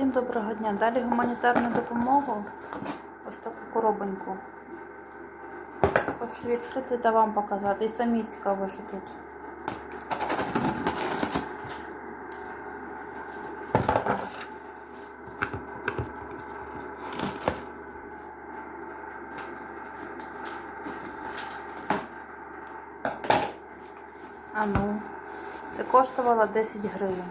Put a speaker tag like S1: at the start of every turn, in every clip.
S1: Всім доброго дня. Далі гуманітарну допомогу. Ось таку коробоньку. Хочу відкрити та вам показати. І самі цікаво, що тут. А ну, це коштувало 10 гривень.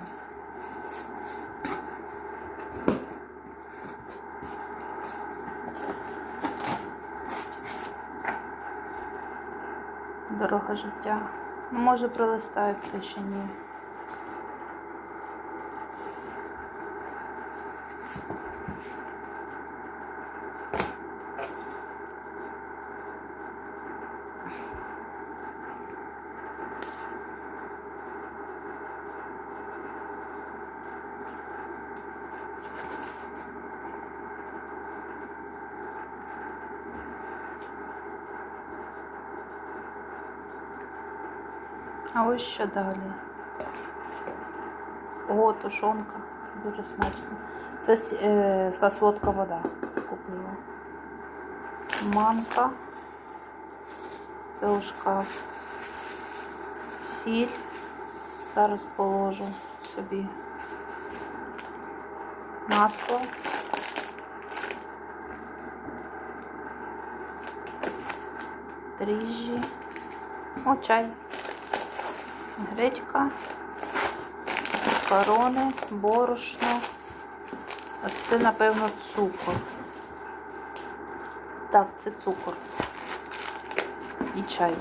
S1: Дорога життя. Ну, може, пролистаю те, що ні. А ось що далі. О, тушонка. Це дуже смачно. Це е, та солодка вода купила. Манка. Це у шкаф. Сіль. Зараз положу собі. Масло. Дріжджі. О, чай гречка, макарони, борошно. Це, напевно, цукор. Так, це цукор. І чай.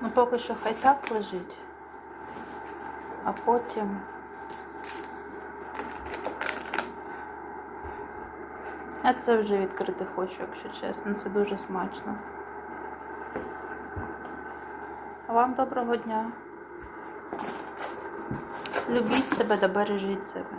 S1: Ну, поки що хай так лежить, а потім. Я це вже відкрити хочу, якщо чесно. Це дуже смачно. А вам доброго дня. Любіть себе та бережіть себе.